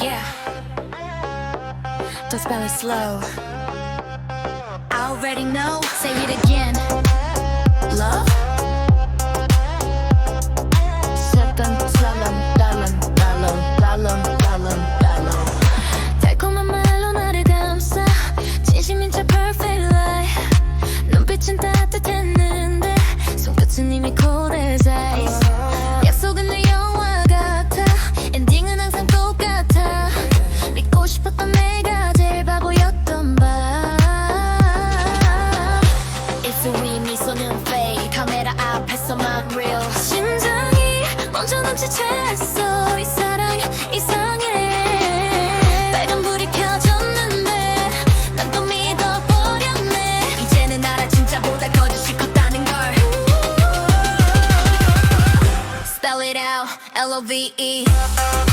Yeah. Don't spell it slow. I already know. Say it again. 미소는 fake. 카메라 앞에서만 real. 심장이 먼저 it out L-O-V-E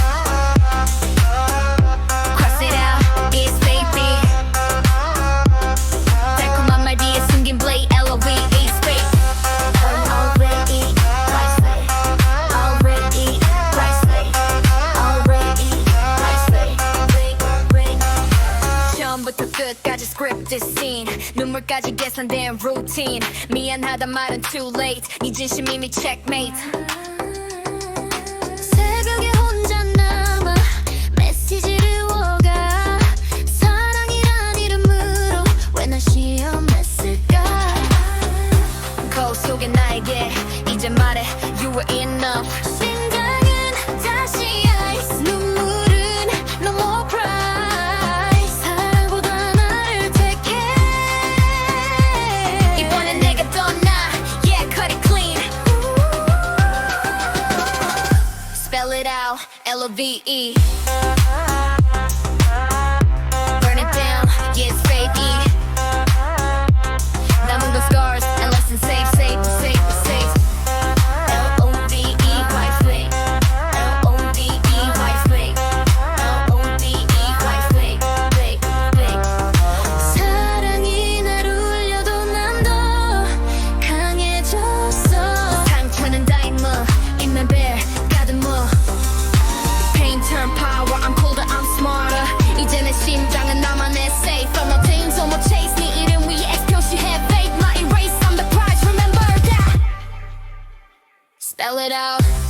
끝까지 scripted scene. 눈물까지 계산된 routine. 미안하단 말은 too late. 네 진심 이미 checkmate. 새벽에 혼자 남아 메시지를 오가. 사랑이란 이름으로 왜 날 시험했을까? 거울 속의 나에게 이제 말해. You were enough L-O-V-E Spell it out.